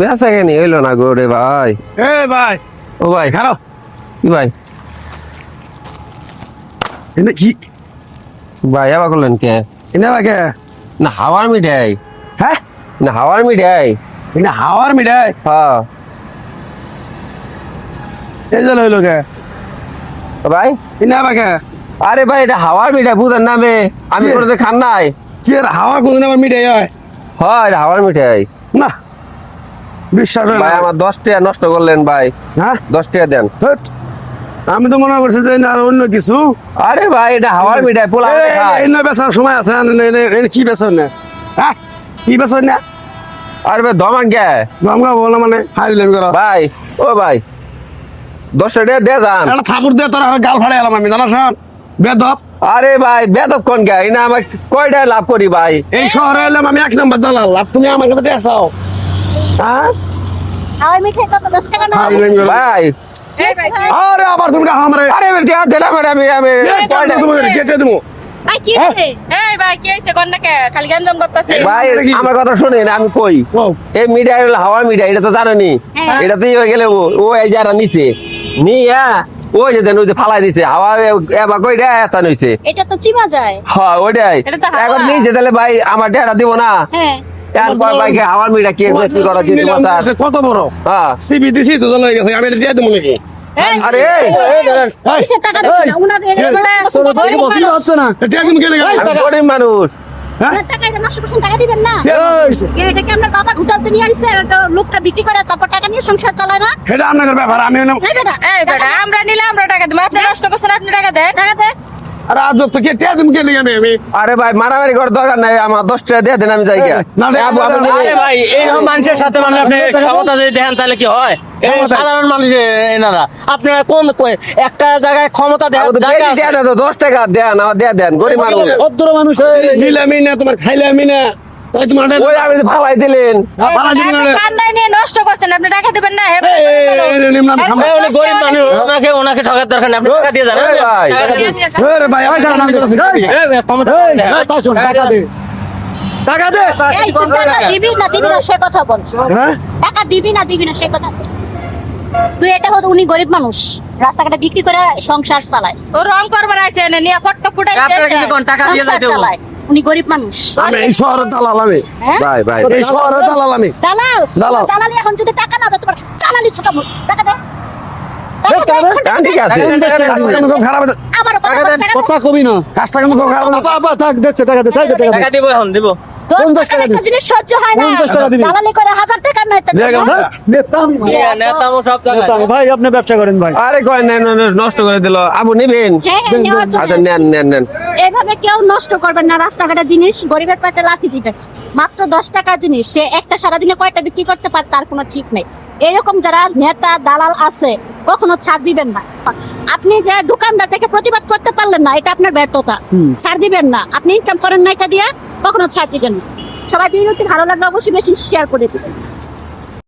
বেসা কেন হইল না গো রে ভাই। এ ভাই। ও ভাই খারাপ কি ভাই? এটা কি? ভাই আবার করলেন কে? এটা ভাই কে? না হাওয়ার মিঠাই। হ্যাঁ? না হাওয়ার মিঠাই। এটা হাওয়ার মিঠাই? হ্যাঁ। এই কে? ভাই? এটা ভাই কে? আরে ভাই এটা হাওয়ার মিঠাই বুঝেন নামে আমি। কি? কোনোদিন খান নাই। কি এর হাওয়া কোনদিন আমার মিঠাই হয়? হয় হাওয়ার মিঠাই। না। বিশ্বাস ভাই আমার দশ টাকা নষ্ট করলেন ভাই। হ্যাঁ? দশ টাকা দেন। ধ্যাৎ। আমি তো মনে করছি যে না আর অন্য কিছু। আরে ভাই এটা হাওয়ার মিঠাই পোলা এই- বেচার সময় আছে কি বেচন না? হ্যাঁ? কি বেচন না? আরে ভাই দমান কে গমগা বলো মানে করো ভাই ও ভাই দশ টাকা দে যান। থাপুর দিয়ে তোরা গাল ফাড়ে এলাম আমি জানা শোন বেদব। আরে ভাই কোন কে না আমার কয়টা লাভ করি ভাই? এই শহরে এলাম আমি এক নম্বর দালাল আর তুমি আমার কাছে টেসাও ভাই। আরে আবার তুমি আমারে। আরে টিয়া দিলাম আমি আমি কেটে দেবো ভাই কি? এই ভাই কি হইছে কন্যাকে খালি গেমজম করতেছে। ভাই আমার কথা শুনেন আমি কই? এই মিডিয়া হলো হাওয়ার মিডিয়া এটা তো জানোনি। হ্যাঁ। এটাতেই হয়ে গেলে ও ও এই যারা নিচে নিয়া ওই যে দেন ওই যে ফালাই দিছে। হাওয়া এবার কই রে এত নইছে। এটা তো চিবা যায়। হ্যাঁ ওইটাই এটা তো হাওয়া। এখন নিচে তাহলে ভাই আমার ডেটা দিব না। হ্যাঁ। ভাইকে কি করা কি স্যার কত বড়? হ্যাঁ। সিবি দিছি তো চলে গেছে আমি এটা দিয়ে দেবো নাকি? আরে মানুষ। তারপর আমরা নিলে আমরা টাকা দেবো। আপনি নষ্ট করছেন আপনি টাকা দেন। টাকা দে। আরে আজ তো কে টিয়া তুমি কেনে আমি আমি। আরে ভাই মারামারি করার দরকার নাই আমার দশ টাকা দিয়ে দেন আমি যাই গিয়া। আরে ভাই এইরকম মানুষের সাথে মানে আপনি ক্ষমতা যদি দেখেন তাহলে কি হয়? এই ক্ষমতা? সাধারণ মানুষ এনারা আপনারা কোন একটা জায়গায় ক্ষমতা জায়গা দেন টাকা দেন আমার দিয়ে দেন গরিব মানুষ। ভদ্র মানুষ নিলে আমি না তোমার খাইলে আমি না। ওই দিলেন। নষ্ট করছেন আপনি টাকা দিবেন না গরিব মানুষ ওনাকে ওনাকে ঠকার দরকার আপনি টাকা দিয়ে যান টাকা টাকা তুই টাকা দিবি না দিবি না সে কথা বল। হ্যাঁ? টাকা দিবি না দিবি না সে কথা তুই এটা হতো উনি গরিব মানুষ। রাস্তাঘাটে বিক্রি করে সংসার চালায়। ও রং করবার আইছে নিয়ে ফটকা কোন টাকা দিয়ে যাইতে উনি গরিব মানুষ। আমি এই শহরে দালাল আমি। হ্যাঁ? ভাই ভাই এই শহরে দালাল। আমি। দালাল দালাল। দালালি এখন যদি টাকা না দাও তোমার চালালি ছোট মুখ টাকা দে। টাকা দে, এখন হ্যাঁ, ঠিক আছে? কাজটা কিন্তু খুব খারাপ হয়েছে। আবারও কথা বল, টাকা দে। কথা কবি না। কাজটা কিন্তু খুব খারাপ হয়েছে। বাবা থাক দে টাকা দে। টাকা দে। টাকা দিব এখন দিব। দশ পঞ্চাশ টাকার টাকা দিবি। জিনিস সহ্য হয় না। পঞ্চাশ টাকা দিবি। দালালি করে হাজার টাকার নাই তো দিয়ে গেল না? সব জায়গায়। ভাই আপনি ব্যবসা করেন ভাই। আরে কয় নেন নেন, নেন, নষ্ট করে দিল। আবু নিবেন। নেওয়ার জন্য আচ্ছা নেন নেন নেন। এভাবে কেউ নষ্ট করবেন না। রাস্তাঘাটে জিনিস গরিবের লাথি মাত্র দশ টাকার জিনিস। সে একটা সারাদিনে কয়টা বিক্রি করতে পারে তার কোনো ঠিক নেই। এরকম যারা নেতা দালাল আছে কখনো ছাড় দিবেন না। আপনি যে দোকানদার থেকে প্রতিবাদ করতে পারলেন না এটা আপনার ব্যর্থতা। ছাড় দিবেন না। আপনি ইনকাম করেন না এটা দিয়ে কখনো ছাড় দিবেন না। সবাই বিরতি ভালো লাগলে অবশ্যই বেশি শেয়ার করে দিবেন।